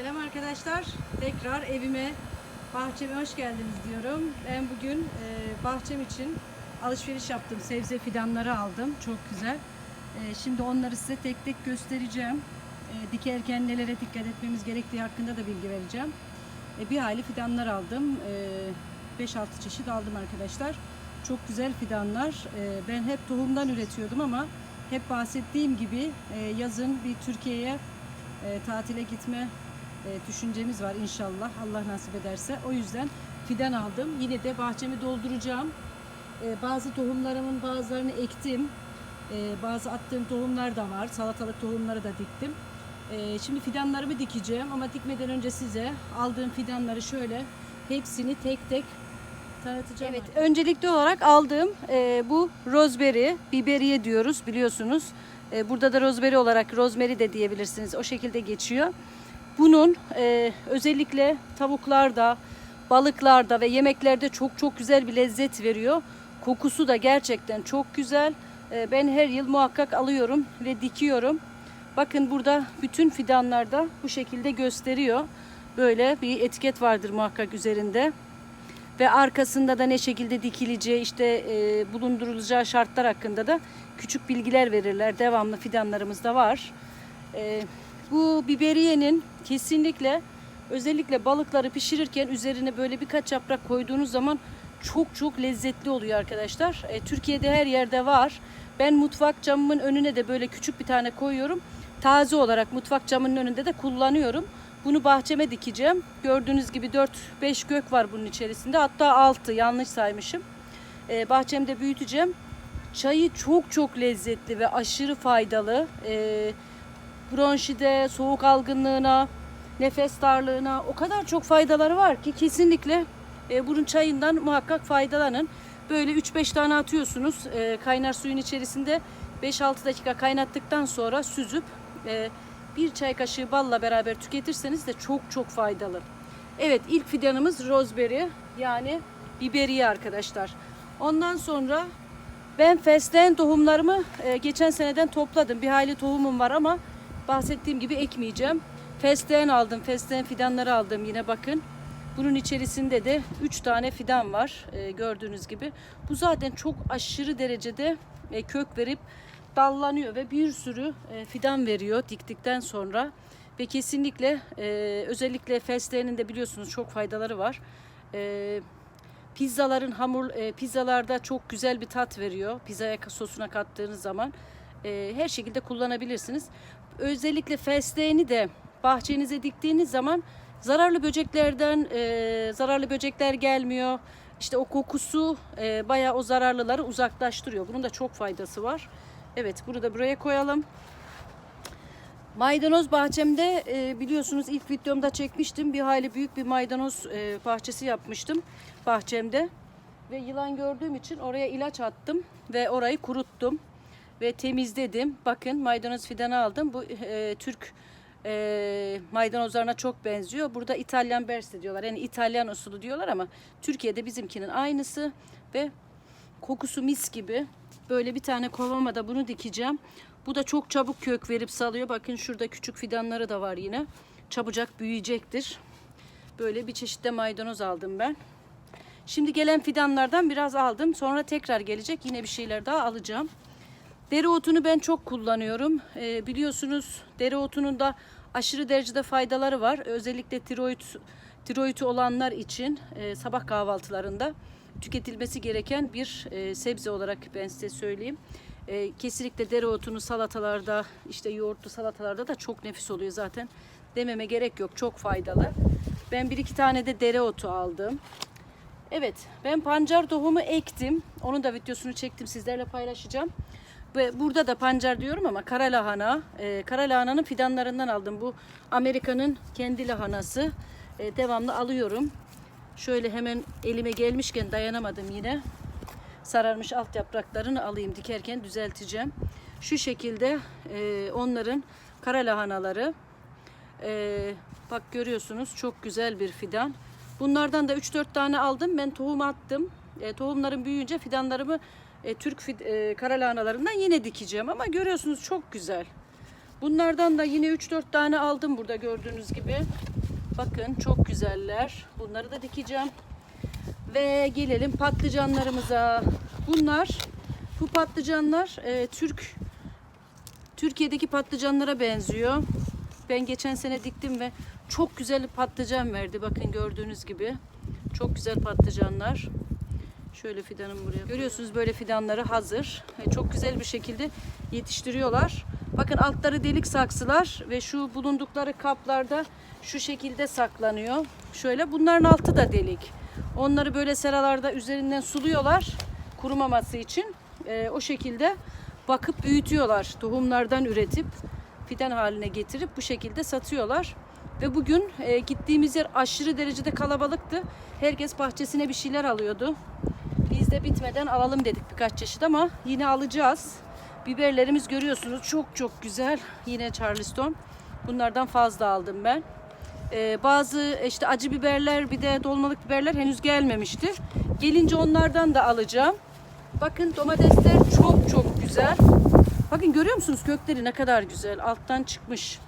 Selam arkadaşlar. Tekrar evime, bahçeme hoş geldiniz diyorum. Ben bugün e, bahçem için alışveriş yaptım. Sebze fidanları aldım. Çok güzel. E, şimdi onları size tek tek göstereceğim. E, dikerken nelere dikkat etmemiz gerektiği hakkında da bilgi vereceğim. E, bir hayli fidanlar aldım. E, 5-6 çeşit aldım arkadaşlar. Çok güzel fidanlar. E, ben hep tohumdan üretiyordum ama hep bahsettiğim gibi e, yazın bir Türkiye'ye e, tatile gitme e, düşüncemiz var inşallah Allah nasip ederse. O yüzden fidan aldım. Yine de bahçemi dolduracağım. E, bazı tohumlarımın bazılarını ektim. E, bazı attığım tohumlar da var. Salatalık tohumları da diktim. E, şimdi fidanlarımı dikeceğim ama dikmeden önce size aldığım fidanları şöyle hepsini tek tek tanıtacağım. Evet, öncelikli olarak aldığım e, bu rosemary, biberiye diyoruz biliyorsunuz. E, burada da rosemary olarak rosemary de diyebilirsiniz. O şekilde geçiyor. Bunun e, özellikle tavuklarda, balıklarda ve yemeklerde çok çok güzel bir lezzet veriyor. Kokusu da gerçekten çok güzel. E, ben her yıl muhakkak alıyorum ve dikiyorum. Bakın burada bütün fidanlarda bu şekilde gösteriyor. Böyle bir etiket vardır muhakkak üzerinde ve arkasında da ne şekilde dikileceği işte e, bulundurulacağı şartlar hakkında da küçük bilgiler verirler. Devamlı fidanlarımız da var. E, bu biberiyenin kesinlikle özellikle balıkları pişirirken üzerine böyle birkaç yaprak koyduğunuz zaman çok çok lezzetli oluyor arkadaşlar. E, Türkiye'de her yerde var. Ben mutfak camımın önüne de böyle küçük bir tane koyuyorum. Taze olarak mutfak camının önünde de kullanıyorum. Bunu bahçeme dikeceğim. Gördüğünüz gibi 4-5 gök var bunun içerisinde. Hatta 6 yanlış saymışım. Ee, bahçemde büyüteceğim. Çayı çok çok lezzetli ve aşırı faydalı. Ee, bronşide, soğuk algınlığına, nefes darlığına o kadar çok faydaları var ki kesinlikle e, bunun çayından muhakkak faydalanın. Böyle 3-5 tane atıyorsunuz e, kaynar suyun içerisinde 5-6 dakika kaynattıktan sonra süzüp e, bir çay kaşığı balla beraber tüketirseniz de çok çok faydalı. Evet ilk fidanımız rosemary yani biberiye arkadaşlar. Ondan sonra ben fesleğen tohumlarımı e, geçen seneden topladım. Bir hayli tohumum var ama bahsettiğim gibi ekmeyeceğim. Fesleğen aldım. Fesleğen fidanları aldım yine bakın. Bunun içerisinde de 3 tane fidan var e, gördüğünüz gibi. Bu zaten çok aşırı derecede e, kök verip dallanıyor ve bir sürü e, fidan veriyor diktikten sonra. Ve kesinlikle e, özellikle fesleğenin de biliyorsunuz çok faydaları var. E, pizzaların hamur e, pizzalarda çok güzel bir tat veriyor. Pizzaya sosuna kattığınız zaman e, her şekilde kullanabilirsiniz. Özellikle fesleğeni de bahçenize diktiğiniz zaman zararlı böceklerden e, zararlı böcekler gelmiyor. İşte o kokusu e, bayağı o zararlıları uzaklaştırıyor. Bunun da çok faydası var. Evet bunu da buraya koyalım. Maydanoz bahçemde e, biliyorsunuz ilk videomda çekmiştim. Bir hayli büyük bir maydanoz e, bahçesi yapmıştım bahçemde. Ve yılan gördüğüm için oraya ilaç attım ve orayı kuruttum ve temizledim. Bakın maydanoz fidanı aldım. Bu e, Türk e, maydanozlarına çok benziyor. Burada İtalyan berse diyorlar. Yani İtalyan usulü diyorlar ama Türkiye'de bizimkinin aynısı ve kokusu mis gibi. Böyle bir tane kovama da bunu dikeceğim. Bu da çok çabuk kök verip salıyor. Bakın şurada küçük fidanları da var yine. Çabucak büyüyecektir. Böyle bir çeşitte maydanoz aldım ben. Şimdi gelen fidanlardan biraz aldım. Sonra tekrar gelecek. Yine bir şeyler daha alacağım. Dereotunu ben çok kullanıyorum. Ee, biliyorsunuz dereotunun da aşırı derecede faydaları var. Özellikle tiroid tiroidi olanlar için e, sabah kahvaltılarında tüketilmesi gereken bir e, sebze olarak ben size söyleyeyim. E, kesinlikle dereotunu salatalarda, işte yoğurtlu salatalarda da çok nefis oluyor zaten. Dememe gerek yok. Çok faydalı. Ben bir iki tane de dereotu aldım. Evet, ben pancar tohumu ektim. Onun da videosunu çektim, sizlerle paylaşacağım. Burada da pancar diyorum ama kara lahana. E, kara lahananın fidanlarından aldım. Bu Amerika'nın kendi lahanası. E, devamlı alıyorum. Şöyle hemen elime gelmişken dayanamadım yine. Sararmış alt yapraklarını alayım dikerken düzelteceğim. Şu şekilde e, onların kara lahanaları. E, bak görüyorsunuz çok güzel bir fidan. Bunlardan da 3-4 tane aldım. Ben tohum attım. E, tohumların büyüyünce fidanlarımı e, Türk fid, e, kara lahanalarından yine dikeceğim. Ama görüyorsunuz çok güzel. Bunlardan da yine 3-4 tane aldım burada gördüğünüz gibi. Bakın çok güzeller. Bunları da dikeceğim. Ve gelelim patlıcanlarımıza. Bunlar bu patlıcanlar e, Türk Türkiye'deki patlıcanlara benziyor. Ben geçen sene diktim ve çok güzel patlıcan verdi. Bakın gördüğünüz gibi. Çok güzel patlıcanlar. Şöyle fidanım buraya. Görüyorsunuz böyle fidanları hazır. E, Çok güzel bir şekilde yetiştiriyorlar. Bakın altları delik saksılar ve şu bulundukları kaplarda şu şekilde saklanıyor. Şöyle bunların altı da delik. Onları böyle seralarda üzerinden suluyorlar kurumaması için. E, o şekilde bakıp büyütüyorlar. Tohumlardan üretip fidan haline getirip bu şekilde satıyorlar. Ve bugün e, gittiğimiz yer aşırı derecede kalabalıktı. Herkes bahçesine bir şeyler alıyordu. Biz de bitmeden alalım dedik birkaç çeşit ama yine alacağız. Biberlerimiz görüyorsunuz çok çok güzel. Yine Charleston. Bunlardan fazla aldım ben. Ee, bazı işte acı biberler bir de dolmalık biberler henüz gelmemişti. Gelince onlardan da alacağım. Bakın domatesler çok çok güzel. Bakın görüyor musunuz kökleri ne kadar güzel. Alttan çıkmış.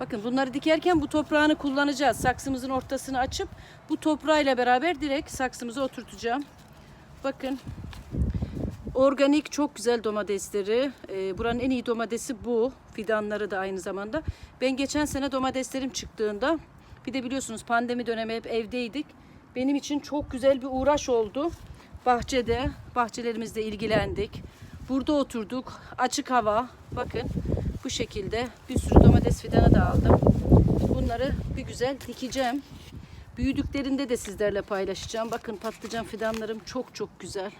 Bakın bunları dikerken bu toprağını kullanacağız. Saksımızın ortasını açıp bu toprağıyla beraber direkt saksımıza oturtacağım. Bakın organik çok güzel domatesleri. Ee, buranın en iyi domatesi bu. Fidanları da aynı zamanda. Ben geçen sene domateslerim çıktığında bir de biliyorsunuz pandemi dönemi hep evdeydik. Benim için çok güzel bir uğraş oldu. Bahçede, bahçelerimizde ilgilendik. Burada oturduk. Açık hava. Bakın bu şekilde bir sürü domates fidanı da aldım. Bunları bir güzel dikeceğim. Büyüdüklerinde de sizlerle paylaşacağım. Bakın patlıcan fidanlarım çok çok güzel.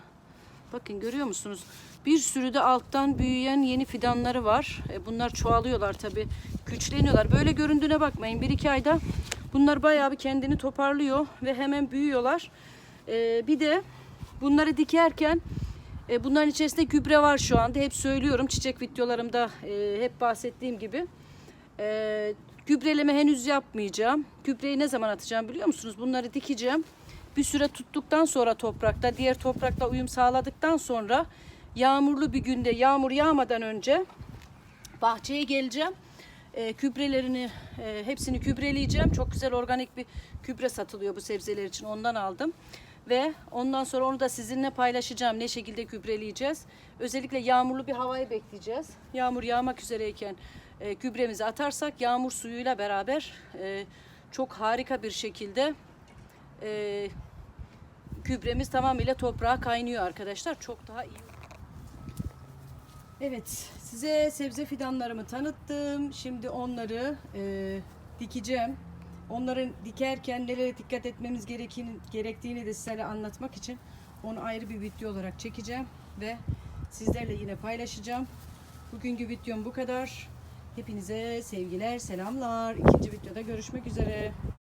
Bakın görüyor musunuz? Bir sürü de alttan büyüyen yeni fidanları var. E, Bunlar çoğalıyorlar tabii. Güçleniyorlar. Böyle göründüğüne bakmayın. Bir iki ayda bunlar bayağı bir kendini toparlıyor ve hemen büyüyorlar. E, Bir de bunları dikerken e, bunların içerisinde gübre var şu anda. Hep söylüyorum çiçek videolarımda e, hep bahsettiğim gibi. E, gübreleme henüz yapmayacağım. Gübreyi ne zaman atacağım biliyor musunuz? Bunları dikeceğim. Bir süre tuttuktan sonra toprakta, diğer toprakla uyum sağladıktan sonra yağmurlu bir günde, yağmur yağmadan önce bahçeye geleceğim. E, gübrelerini, e, hepsini gübreleyeceğim. Çok güzel organik bir gübre satılıyor bu sebzeler için. Ondan aldım. Ve ondan sonra onu da sizinle paylaşacağım. Ne şekilde gübreleyeceğiz. Özellikle yağmurlu bir havayı bekleyeceğiz. Yağmur yağmak üzereyken e, gübremizi atarsak yağmur suyuyla beraber e, çok harika bir şekilde e, gübremiz tamamıyla toprağa kaynıyor arkadaşlar. Çok daha iyi. Evet, size sebze fidanlarımı tanıttım. Şimdi onları e, dikeceğim. Onların dikerken nelere dikkat etmemiz gerektiğini, gerektiğini de size anlatmak için onu ayrı bir video olarak çekeceğim ve sizlerle yine paylaşacağım. Bugünkü videom bu kadar. Hepinize sevgiler, selamlar. İkinci videoda görüşmek üzere.